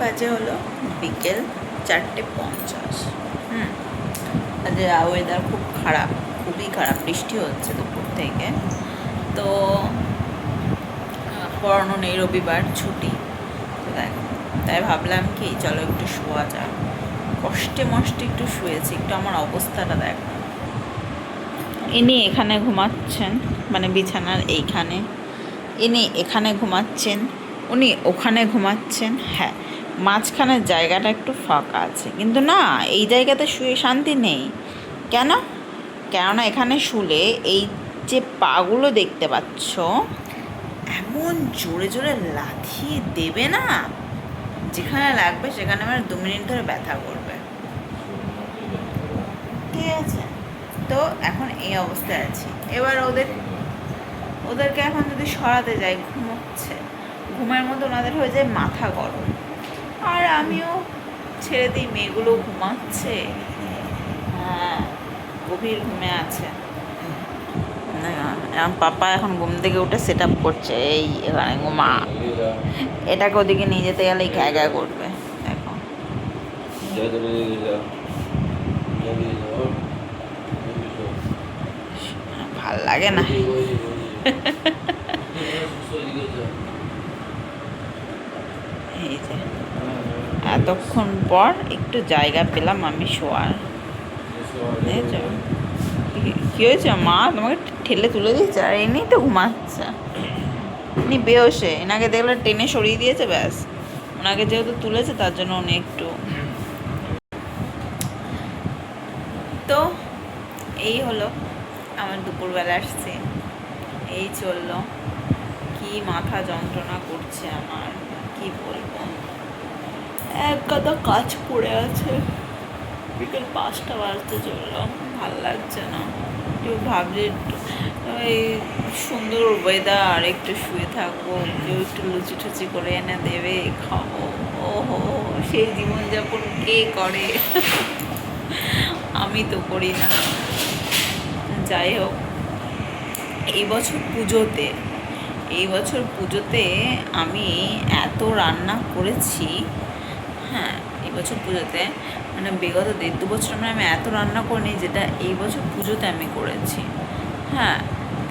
বাজে হলো বিকেল চারটে পঞ্চাশ। হুম। আজকে ওয়েদার খুব খারাপ, খুবই খারাপ। বৃষ্টি হচ্ছে দুপুর থেকে। তো পড়ানো নেই রবিবার, ছুটি। তাই ভাবলাম কি, চলো একটু শোয়া যাক। কষ্টে মষ্টে একটু শুয়েছি, একটু আমার অবস্থাটা দেখ। ইনি এখানে ঘুমাচ্ছেন মানে বিছানার এইখানে। ইনি এখানে ঘুমাচ্ছেন, উনি ওখানে ঘুমাচ্ছেন হ্যাঁ। মাঝখানের জায়গাটা একটু ফাঁকা আছে। কিন্তু না, এই জায়গাতে শুয়ে শান্তি নেই। কেন? কেননা এখানে শুলে এই যে পাগুলো দেখতে পাচ্ছ, এমন জোরে জোরে লাথি দেবে না, যেখানে লাগবে সেখানে আমার দু মিনিট ধরে ব্যথা করবে। ঠিক আছে? তো এখন এই অবস্থায় আছি। এবার ওদের, ওদেরকে এখন যদি সরাতে যাই, ঘুমোচ্ছে। ঘুমের মধ্যে ওনাদের হয়ে যায় মাথা গরম। আর আমিও ছেড়ে দিই মেয়েগুলো ঘুমাচ্ছে। হ্যাঁ গভীর ঘুমে আছে। না, আমার পাপা এখন ঘুম থেকে উঠে সেট আপ করছে এই এখানে ঘুমা। এটাকে ওদিকে নিয়ে যেতে গেলে ঘ্যা ঘ্যা করবে দেখো। ভালো লাগে না এই যে এতক্ষণ পর একটু জায়গা পেলাম আমি শোয়ার। কি হয়েছে মা? তোমাকে ঠেলে তুলে দিয়েছে? আর এনেই তো ঘুমাচ্ছে। উনি বেহসে এনাকে দেখলে টেনে সরিয়ে দিয়েছে, ব্যাস। ওনাকে যেহেতু তুলেছে, তার জন্য উনি একটু তো এই হলো আমার দুপুরবেলা আসছে এই চলল। কি মাথা যন্ত্রণা করছে আমার, কি বলব? এক গাদা কাজ পড়ে আছে। বিকেল পাঁচটা বাজতে চললাম ভালো লাগছে না। কেউ ভাবলে এই সুন্দর ওয়েদার একটু শুয়ে থাকব, কেউ একটু লুচি টুচি করে এনে দেবে, খাব, ওহো, সেই জীবনযাপন কে করে? আমি তো করি না। যাই হোক, এই বছর পুজোতে, এই বছর পুজোতে আমি এত রান্না করেছি বছর পুজোতে মানে বিগত দেড় দু বছর মানে আমি এত রান্না করিনি যেটা এই বছর পুজোতে আমি করেছি। হ্যাঁ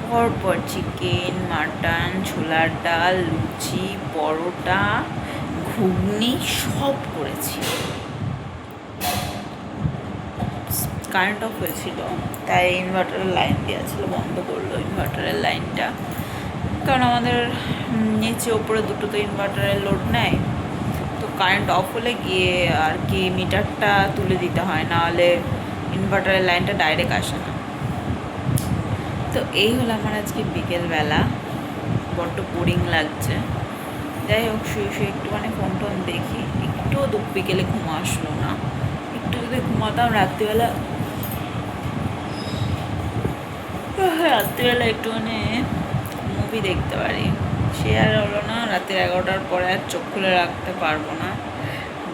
পরপর চিকেন মাটন ছোলার ডাল, লুচি, পরোটা, ঘুগনি সব করেছি। কারেন্ট অফ হয়েছিল, তাই ইনভার্টারের লাইন দেওয়া ছিল, বন্ধ করল ইনভার্টারের লাইনটা কারণ আমাদের নিচে ওপরে দুটো তো ইনভার্টারের লোড নেয়। কারেন্ট অফ হলে গিয়ে আর কি মিটারটা তুলে দিতে হয়, নাহলে ইনভার্টারের লাইনটা ডাইরেক্ট আসে না। তো এই হলো আমার আজকে বিকেলবেলা, বড্ড বোরিং লাগছে। যাই হোক, শুয়ে শুয়ে একটুখানি ফোন টোন দেখি। একটুও দু বিকেলে ঘুম আসলো না। একটু যদি ঘুমাতাম রাত্রিবেলা রাত্রিবেলা একটুখানি মুভি দেখতে পারি। সে আর হলো না, রাতের এগারোটার পরে আর চোখ খুলে রাখতে পারব না।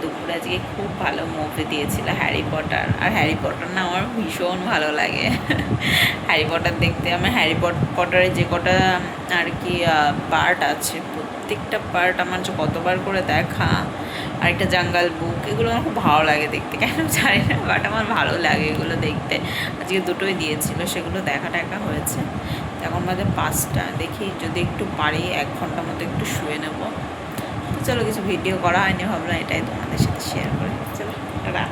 দুপুরে আজকে খুব ভালো মুভি দিয়েছিল হ্যারি পটার আর হ্যারি পটার না আমার ভীষণ ভালো লাগে। হ্যারি পটার দেখতে আমার হ্যারি পট- পটারের যে কটা আর কি পার্ট আছে, প্রত্যেকটা পার্ট আমার যে কতবার করে দেখা আর একটা জাঙ্গাল বুক এগুলো আমার খুব ভালো লাগে দেখতে। কেন জানি না বাট আমার ভালো লাগে এগুলো দেখতে। আজকে দুটোই দিয়েছিল, সেগুলো দেখা টাকা হয়েছে। এখন বাজে পাঁচটা। দেখি যদি একটু পারি, এক ঘণ্টার মতো একটু শুয়ে নেব। তো চলো, কিছু ভিডিও করা হয়নি, ভাবলাম এটাই তোমাদের সাথে শেয়ার করে। চলো, টাটা।